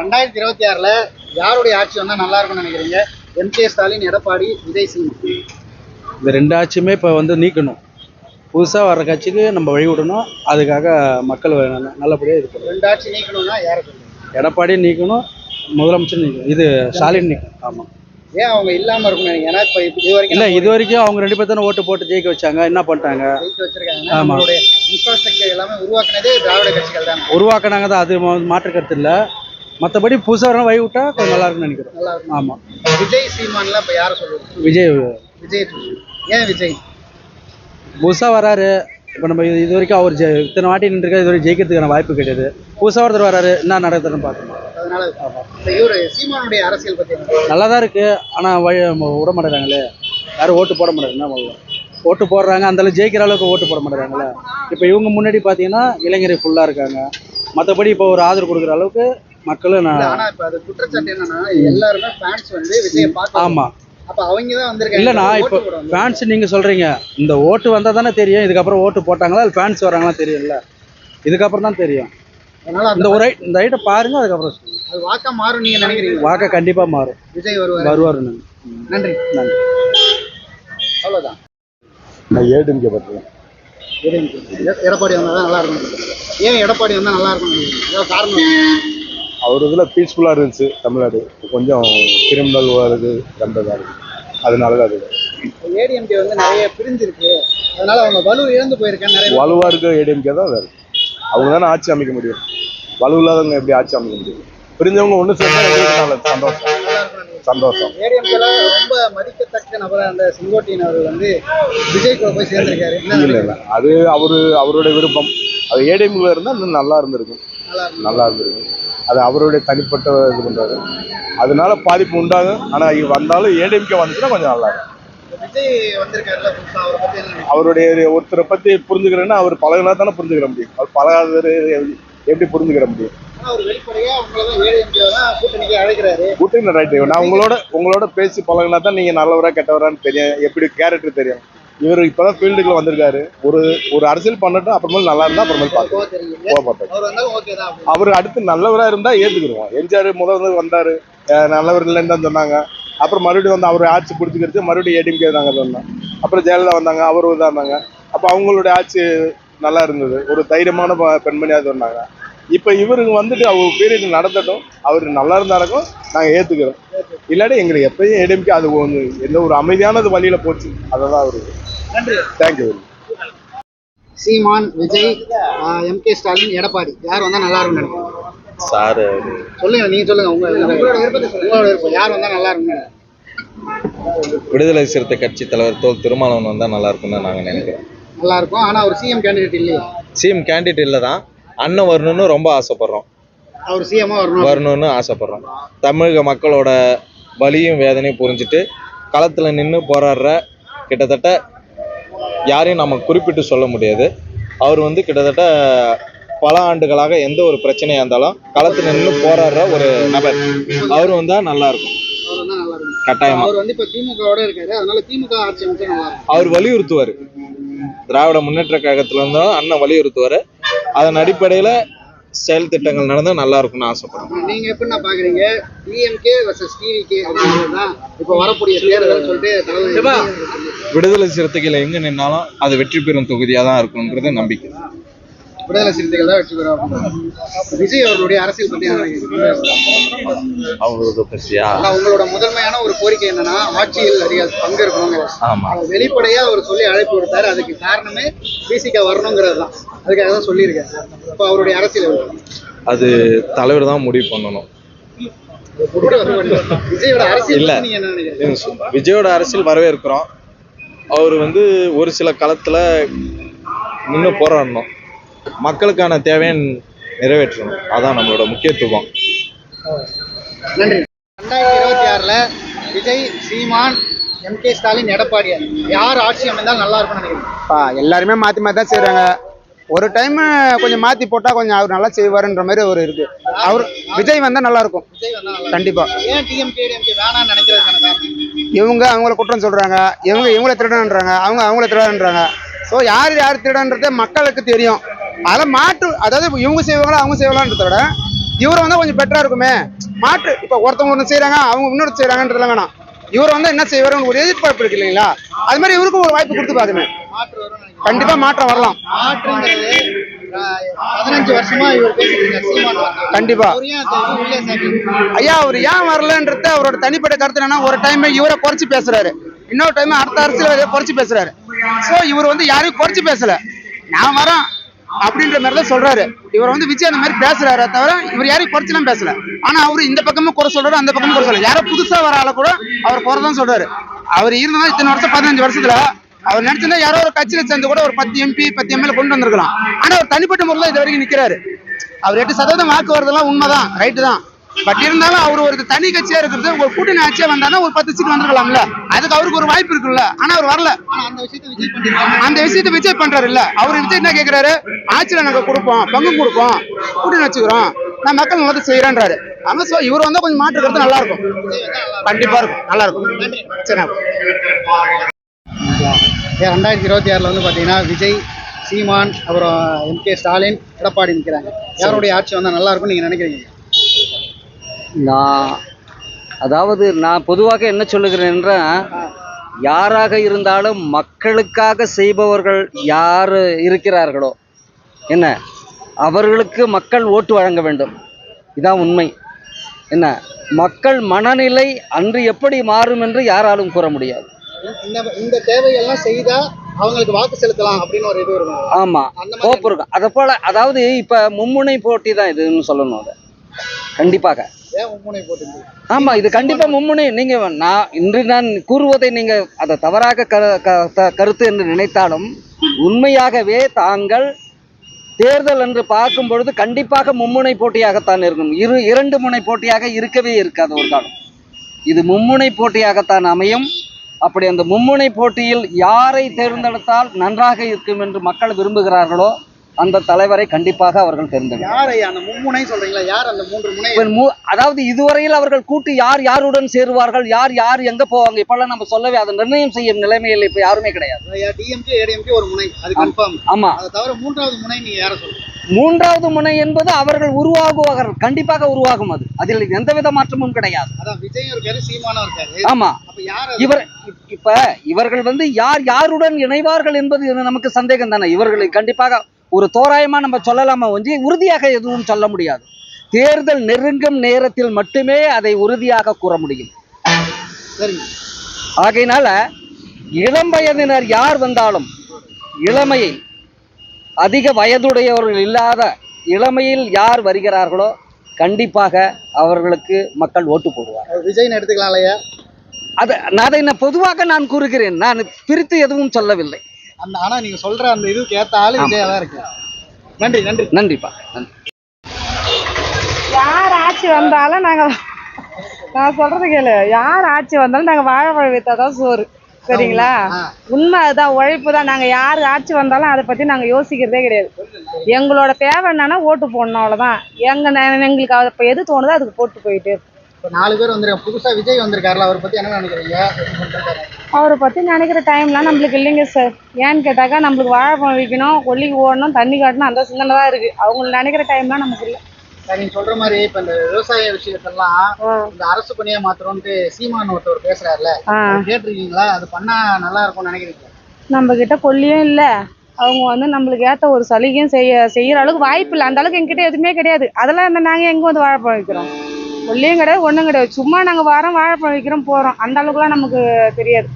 ரெண்டாயிரத்தி இருபத்தி ஆறுல யாருடைய ஆட்சி வந்தா நல்லா இருக்கும்னு நினைக்கிறீங்க? எம். கே. ஸ்டாலின் எடப்பாடி விஜய் சிங். இந்த ரெண்டு ஆட்சியுமே இப்போ வந்து நீக்கணும். புதுசாக வர்ற கட்சிக்கு நம்ம வழி விடணும் அதுக்காக மக்கள் நல்ல- நல்லபடியாக இது பண்ணணும். ரெண்டு ஆட்சி நீக்கணும்னா யாரை சொல்லுங்க எடப்பாடியும் நீக்கணும் முதலமைச்சர் நீக்கணும். இது ஸ்டாலின் நீக்கணும். ஆமாம் ஏன் அவங்க இல்லாம இருக்கும்னு நினைக்கிறீங்க? ஏன்னா இப்ப இது வரைக்கும் இல்லை இது வரைக்கும் அவங்க ரெண்டு பேர் தானே ஓட்டு போட்டு ஜெயிக்க வச்சாங்க. என்ன பண்ணிட்டாங்க? ஜெயிச்சு வச்சிருக்காங்க. ஆமா. நம்மளுடைய இன்ஃப்ராஸ்ட்ரக்சர் எல்லாமே உருவாக்குனதே திராவிட கட்சிகள் தான். உருவாக்குனாங்க தான். அது மாற்று கருத்து இல்லை. மற்றபடி புதுசாக வரணும் வழி விட்டா கொஞ்சம் நல்லா இருக்கும்னு ஆமாம் விஜய் சீமான்லாம் இப்ப யாரை சொல்லுவோம் விஜய் விஜய். ஏன் விஜய்? புதுசாக வராரு. இப்போ நம்ம இது இது வரைக்கும் அவர் ஜெ- இத்தனை வாட்டி நின்றுருக்காரு இது வரைக்கும் ஜெயிக்கிறதுக்கான வாய்ப்பு கிடையாது. புதுசாக ஒருத்தர் வராரு என்ன நடக்குதுன்னு பார்க்கணும் அதனால இந்த இவரு சீமானுடைய அரசியல் பத்தி என்ன? நல்லா தான் இருக்குது ஆனால் வழி விட மாட்டேறாங்களே யாரும் ஓட்டு போட மாட்டாங்க என்ன ஓட்டு போடுறாங்க அந்தளவு ஜெயிக்கிற அளவுக்கு ஓட்டு போட மாட்டேறாங்களே இப்போ இவங்க முன்னாடி பார்த்தீங்கன்னா இளைஞர் ஃபுல்லாக இருக்காங்க. மற்றபடி இப்போ ஒரு ஆதரவு கொடுக்குற அளவுக்கு மக்களும் இல்ல, நான் ஆனா இப்ப அது குற்றச்சாட்டு என்னன்னா எல்லாருமே ஃபேன்ஸ் வந்து விஜயை பார்க்க ஆமாம் அப்ப அவங்க தான் வந்திருக்காங்க. இல்லைண்ணா இப்போ ஓட்டு போடுவாங்க. ஃபேன்ஸ் நீங்கள் சொல்கிறீங்க இந்த ஓட்டு வந்தால் தானே தெரியும். இதுக்கப்புறம் ஓட்டு போட்டாங்களா இல்லை ஃபேன்ஸ் வராங்களா தெரியும்ல. இதுக்கப்புறம் தான் தெரியும். அதனால அந்த இந்த ஒரு இந்த ஐட்டம் பாருங்க அதுக்கப்புறம் சொல்லுங்க. அது வாக்கா மாறும் நீங்க நினைக்கிறீங்க வாக்க கண்டிப்பாக மாறும். விஜய் வருவார். வருவார். நன்றி. நன்றி. அவ்வளவுதான். நான் ஏடிஎம்கே பார்த்தேன் எடப்பாடி வந்தா தான் நல்லா இருக்கும். ஏன் எடப்பாடி வந்தா நல்லா இருக்கும் ஏதாவது காரணம். அவர் இதில் பீஸ்ஃபுல்லாக இருந்துச்சு தமிழ்நாடு. கொஞ்சம் கிரிமினல் வருது கண்டதாக இருக்குது அதனால தான் அது ஏடிஎம்கே வந்து நிறைய பிரிஞ்சிருக்கு. அதனால அவங்க வலு இழந்து போயிருக்காங்க நிறைய வலுவாக இருக்க ஏடிஎம்கே தான் அது. அவங்க தானே ஆட்சி அமைக்க முடியும். வலு இல்லாதவங்க எப்படி ஆட்சி அமைக்க முடியும்? பிரிஞ்சவங்க ஒன்று சேர்ந்தா சந்தோஷம். சந்தோஷம். ஏடிஎம்கேல ரொம்ப மதிக்கத்தக்க நபர் அந்த செங்கோட்டையன் அவர்கள் வந்து விஜய் கூட போய் சேர்ந்திருக்காரு. இல்லை? இல்லை. அது அவரு அவருடைய விருப்பம். அது ஏடிஎம்ல இருந்தால் இன்னும் நல்லா இருந்திருக்கும். நல்லா இருந்திருக்கும். அது அவருடைய தனிப்பட்ட இது பண்ணுறாரு அதனால பாதிப்பு உண்டாகும். ஆனால் வந்தாலும் ஏடிஎம்கே வந்துச்சுன்னா கொஞ்சம் நல்லா இருக்கும்? அவருடைய ஒருத்தரை பத்தி புரிஞ்சுக்கிறேன்னா அவர் பழகினா தானே புரிஞ்சுக்கிற முடியும். அவர் பழகாதவர் எப்படி புரிஞ்சுக்கிற முடியும்? ரைட்டு நான் உங்களோட உங்களோட பேசி பழகினா தான் நீங்க நல்லவரா கெட்டவரான்னு தெரியும். எப்படி கேரக்டர் தெரியும்? இவர் இப்பதான் ஃபீல்டுக்குள்ள வந்திருக்காரு. ஒரு ஒரு அரசியல் பண்ணட்டும் அப்புறமேல் நல்லா இருந்தா அப்புறமேல் தெரியுங்க. போகப்பட்டோம் அவர் தான் அடுத்து நல்லவரா இருந்தா ஏத்துக்கிடுவோம். எம்ஜிஆர் முதல் வந்து வந்தாரு. நல்லவர் இல்லைன்னு தான் சொன்னாங்க. அப்புறம் மறுபடியும் வந்து அவர் ஆட்சி பிடிச்சிக்கிறது மறுபடியும் ஏடிஎம்கே தாங்க சொன்னோம் அப்புறம் ஜெயலலிதா வந்தாங்க அவர் தான் இருந்தாங்க. அப்போ அவங்களுடைய ஆட்சி நல்லா இருந்தது. ஒரு தைரியமான பெண்மணியாக சொன்னாங்க. இப்போ இவருக்கு வந்துட்டு அவர் பீரியட் நடந்தட்டும் அவர் நல்லா இருந்தாருக்கும் நாங்கள் ஏற்றுக்கிறோம் இல்லாட்டி எங்களுக்கு எப்பயும் ஏடிஎம்கே அது ஒன்று எந்த ஒரு அமைதியானது வழியில போச்சு. அதை தான் அவருக்கு நன்றி thank you Seeman Vijay M K Stalin Edappadi. யார் வந்தா நல்லா இருக்கும்னு நினைக்கிறீங்க? சாரு சொல்லுங்க நீங்க சொல்லுங்க உங்க உங்களோட விருப்பத்தை சொல்லுங்க. உங்களோட விருப்பம் யார் வந்தா நல்லா நினைக்கிறீங்க? விடுதலை சிறுத்தை கட்சி தலைவர் தோல் திருமாவளவன் வந்தால் நல்லா இருக்கும்னு தான் நாங்கள் நினைக்கிறோம். நல்லா இருக்கும். ஆனா அவர் சிஎம் கேண்டிடேட் இல்லையே. சிஎம் கேண்டிடேட் இல்லை தான். அண்ணன் வரணும்னு ரொம்ப ஆசைப்படுறோம். அவர் சிஎம்மா வரணும். வரணும்னு ஆசைப்படுறோம். தமிழக மக்களோட வலியும் வேதனையும் புரிஞ்சுட்டு களத்தில் நின்று போராடுற கிட்டத்தட்ட யாரையும் நம்ம குறிப்பிட்டு சொல்ல முடியாது. அவர் வந்து கிட்டத்தட்ட பல ஆண்டுகளாக எந்த ஒரு பிரச்சனையாக இருந்தாலும் களத்தில் நின்று போராடுற ஒரு நபர். அவர் வந்தால் நல்லா இருக்கும் அவர் வந்தா நல்லா இருக்கும் கட்டாயமா. அவர் வந்து இப்ப திமுகவோட இருக்காரு. அதனால திமுக ஆட்சி அமைச்சா நல்லா இருக்கும் அவர் வலியுறுத்துவார். திராவிட முன்னேற்ற கழகத்துல இருந்தாலும் அண்ணன் வலியுறுத்துவார். அதன் அடிப்படையில் செயல் திட்டங்கள் நடந்தா நல்லா இருக்கும்னு ஆசைப்படுறேன் நீங்க எப்படி நான் பாக்குறீங்க டிஎம்கே வர்சஸ் டிவிகே தான் இப்ப வரக்கூடிய தேர்தல் சொல்லிட்டு தலைவர் விடுதலை சிறுத்தைகள் எங்க நின்னாலும் அது வெற்றி பெறும் தொகுதியா தான் இருக்கும்ன்றது நம்பிக்கை. விடுதலை சிறுத்தைகள் தான் வெற்றி பெறும். விஜய் அவர்களுடைய அரசியல் பத்தி? அவங்களோட பற்றியா? உங்களோட முதன்மையான ஒரு கோரிக்கை என்னன்னா ஆட்சியில் அதிக பங்கு இருக்கணுங்கிற ஆமா. அவர் வெளிப்படையா அவர் சொல்லி அழைப்பு விடுத்தாரு. அதுக்கு காரணமே பிசிகா வரணுங்கிறது தான் அதுக்காக தான் சொல்லியிருக்காரு. இப்போ அவருடைய அரசியல்? அது தலைவர் தான் முடிவு பண்ணணும். இல்ல. விஜயோட அரசியல் வரவேற்கிறோம். அவர் வந்து ஒரு சில களத்துல நின்று போராடணும். மக்களுக்கான தேவையை நிறைவேற்றணும். அதான் நம்மளோட முக்கியத்துவம். நன்றி. ரெண்டாயிரத்தி இருபத்தி ஆறுல விஜய் சீமான் எம் கே ஸ்டாலின் எடப்பாடி யார் ஆட்சி அமைந்தால் நல்லா இருக்கும்னு நினைக்கிறீங்க? பா எல்லாருமே மாற்றி மாற்றி தான் செய்கிறாங்க ஒரு டைம் கொஞ்சம் மாற்றி போட்டால் கொஞ்சம் அவர் நல்லா செய்வாருன்ற மாதிரி ஒரு இருக்கு. அவர் விஜய் வந்தால் நல்லா இருக்கும். விஜய் வந்தா நல்லா கண்டிப்பா. இருக்கும். காரணம்? இவங்க அவங்கள குற்றம் சொல்றாங்க. இவங்க இவங்கள திருடன்றாங்க. அவங்க அவங்கள திருடன்றாங்க. ஸோ யார் யார் திருடன்றதே மக்களுக்கு தெரியும். அதில் மாற்று அதாவது இவங்க செய்வாங்களா அவங்க செய்வாங்களான்றத விட இவர் வந்தா கொஞ்சம் பெட்டரா இருக்குமே. மாற்று இப்ப ஒருத்தவங்க ஒன்று செய்றாங்க அவங்க இன்னொரு செய்றாங்கன்றதுலாம் வேணாம். இவர் வந்து என்ன செய்வாரு? ஒரு எதிர்பார்ப்பு இருக்கு இல்லைங்களா? அது மாதிரி இவருக்கும் ஒரு வாய்ப்பு கொடுத்து நினைக்கிறீங்க கண்டிப்பா மாற்றம் வரலாம். பதினஞ்சு வருஷமா இவர். கண்டிப்பா. ஐயா அவர் ஏன் வரலன்றது அவரோட தனிப்பட்ட கருத்து என்னன்னா ஒரு டைம் இவரை குறைச்சு பேசுறாரு. இன்னொரு டைம் அடுத்த அரசியல் குறைச்சு பேசுறாரு. சோ இவர் வந்து யாரையும் குறைச்சு பேசல. நான் வரேன். அப்படின்ற மாதிரி தான் சொல்றாரு. இவர் வந்து விஜய் அந்த மாதிரி பேசுறாரு தவிர இவர் யாரையும் குறைச்சலாம் பேசல. ஆனா அவரு இந்த பக்கமும் குறை சொல்றாரு அந்த பக்கமும் குறை சொல்றாரு யாரோ புதுசா வர ஆள கூட அவர் குறை தான் சொல்றாரு. அவர் இருந்தா இத்தனை வருஷம் பதினஞ்சு வருஷத்துல அவர் நினைச்சிருந்தா யாரோ ஒரு கட்சியில சேர்ந்து கூட ஒரு பத்து எம்பி பத்து எம்எல்ஏ கொண்டு வந்திருக்கலாம். ஆனா அவர் தனிப்பட்ட முறையில் இது வரைக்கும் நிக்கிறாரு. அவர் எட்டு சதவீதம் வாக்கு வரதெல்லாம் உண்மைதான் ரைட்டு தான். பட் இருந்தாலும் அவர் ஒரு தனி கட்சியா இருக்கிறது ஒரு கூட்டணி ஆட்சியா வந்தாருன்னா ஒரு பத்து சீட் வந்திருக்கலாம்ல? அதுக்கு அவருக்கு ஒரு வாய்ப்பு இருக்குல்ல? ஆனா அவர் வரல. அந்த விஷயத்தை விஜய் பண்றாரு இல்ல அவர் விஜய் என்ன கேக்குறாரு? ஆட்சியில நாங்க கொடுப்போம் பங்கு கொடுப்போம் கூட்டணி வச்சுக்கிறோம். நான் மக்கள் நல்லது செய்யறேன்றாரு ஆனா சோ இவர் வந்தா கொஞ்சம் மாற்று கருத்து நல்லா இருக்கும். கண்டிப்பா இருக்கும். நல்லா இருக்கும். சரி ரெண்டாயிரத்தி இருபத்தி ஆறுல வந்து பாத்தீங்கன்னா விஜய் சீமான் அப்புறம் எம் கே ஸ்டாலின் எடப்பாடி நிக்கிறாங்க. யாருடைய ஆட்சி வந்தா நல்லா இருக்கும்னு நீங்க நினைக்கிறீங்க? நான் அதாவது நான் பொதுவாக என்ன சொல்லுகிறேன் என்றால் யாராக இருந்தாலும் மக்களுக்காக செய்பவர்கள் யார் இருக்கிறார்களோ என்ன அவர்களுக்கு மக்கள் ஓட்டு வழங்க வேண்டும். இதான் உண்மை. என்ன மக்கள் மனநிலை அன்று எப்படி மாறும் என்று யாராலும் கூற முடியாது. இந்த தேவையெல்லாம் செய்தா அவங்களுக்கு வாக்கு செலுத்தலாம் அப்படின்னு ஒரு இது இருக்கும். ஆமாம் கோப்பு இருக்கும். அதை போல் அதாவது இப்போ மும்முனை போட்டி தான் இதுன்னு சொல்லணும் அதை. கண்டிப்பாக. ஆமா இது கண்டிப்பா மும்முனை. நீங்க நான் இன்று நான் கூறுவதை நீங்க அதை தவறாக கருத்து என்று நினைத்தாலும் உண்மையாகவே தாங்கள் தேர்தல் என்று பார்க்கும் பொழுது கண்டிப்பாக மும்முனை போட்டியாகத்தான் இருக்கும். இரு இரண்டு முனை போட்டியாக இருக்கவே இருக்காது ஒரு காலம். இது மும்முனை போட்டியாகத்தான் அமையும். அப்படி அந்த மும்முனை போட்டியில் யாரை தேர்ந்தெடுத்தால் நன்றாக இருக்கும் என்று மக்கள் விரும்புகிறார்களோ அந்த தலைவரை கண்டிப்பாக அவர்கள் தேர்ந்தெடுப்பார்கள் யார் ஐயா? அந்த மும்முனை சொல்றீங்களா? யார் அந்த மூன்று முனை? இப்ப மூ- அதாவது இதுவரையில் அவர்கள் கூட்டு யார் யாருடன் சேருவார்கள்? யார் யார் எங்க போவாங்க? இப்பெல்லாம் நம்ம சொல்லவே அதை நிர்ணயம் செய்யும் நிலைமையில் இப்ப யாருமே கிடையாது. டிஎம்கே ஏடிஎம்கே ஒரு முனை. அது கன்ஃபார்ம் ஆமா. அதை தவிர மூன்றாவது முனை நீங்க யார சொல்றீங்க? மூன்றாவது முனை என்பது அவர்கள் உருவாகுவார்கள் கண்டிப்பாக உருவாகும் அது. அதில் எந்தவித மாற்றமும் கிடையாது. ஆமா? இவர் இப்ப இவர்கள் வந்து யார் யாருடன் இணைவார்கள் என்பது நமக்கு சந்தேகம் தானே இவர்களை கண்டிப்பாக ஒரு தோராயமா நம்ம சொல்லலாமா ஒன்றி? உறுதியாக எதுவும் சொல்ல முடியாது. தேர்தல் நெருங்கும் நேரத்தில் மட்டுமே அதை உறுதியாக கூற முடியும். ஆகையினால இளம் வயதினர் யார் வந்தாலும் இளமையை அதிக வயதுடையவர்கள் இல்லாத இளமையில் யார் வருகிறார்களோ கண்டிப்பாக அவர்களுக்கு மக்கள் ஓட்டு போடுவார் விஜய்னு எடுத்துக்கலாம் இல்லையா அது நான் அதை நான் பொதுவாக நான் கூறுகிறேன். நான் பிரித்து எதுவும் சொல்லவில்லை. அந்த ஆனா நீங்க சொல்ற அந்த இதுக்கு ஏத்த ஆளு விஜயா தான் இருக்கு நன்றி நன்றி. நன்றிப்பா நன்றி. யார் ஆட்சி வந்தாலும் நாங்க நான் சொல்றது கேளு. யார் ஆட்சி வந்தாலும் நாங்க வாழைப்பழம் வித்தாதான் சோறு. சரிங்களா. உண்மை அதுதான் உழைப்பு தான். நாங்க யார் ஆட்சி வந்தாலும் அதை பத்தி நாங்க யோசிக்கிறதே கிடையாது. எங்களோட தேவை என்னன்னா ஓட்டு போடணும் அவ்வளவுதான். எங்க நே- எங்களுக்கு அது இப்ப எது தோணுதோ அதுக்கு போட்டு போயிட்டு. இப்ப நாலு பேர் வந்துருக்காங்க. புதுசா விஜய் வந்திருக்காருல அவரை பத்தி என்ன நினைக்கிறீங்க? அவரை பத்தி நினைக்கிற டைம்லாம் நம்மளுக்கு இல்லைங்க சார் ஏன்னு கேட்டாக்கா நம்மளுக்கு வாழைப்பழம் விற்கணும் கொல்லிக்கு ஓடணும் தண்ணி காட்டணும் அந்த சிந்தனை தான் இருக்கு. அவங்க நினைக்கிற டைம்லாம் நமக்கு இல்லை. நீங்க சொல்ற மாதிரி இப்ப இந்த விவசாய விஷயத்தெல்லாம் இந்த அரசு பணியா மாத்திரம்ட்டு சீமான் ஒருத்தவர் பேசுறாருல. ஆ. அது கேட்டிருக்கீங்களா? அது பண்ணா நல்லா இருக்கும்னு நினைக்கிறீங்க நம்ம கிட்ட கொல்லியும் இல்ல. அவங்க வந்து நம்மளுக்கு ஏத்த ஒரு சலுகையும் செய்ய செய்யற அளவுக்கு வாய்ப்பு இல்லை. அந்த அளவுக்கு எங்ககிட்ட எதுவுமே கிடையாது. அதெல்லாம் நாங்க எங்க வந்து வாழைப்பழம் வைக்கிறோம்? கொல்லியும் கிடையாது ஒண்ணும் கிடையாது. சும்மா நாங்க வரோம் வாழைப்பழம் வைக்கிறோம் போறோம். அந்த அளவுக்குலாம் நமக்கு தெரியாது.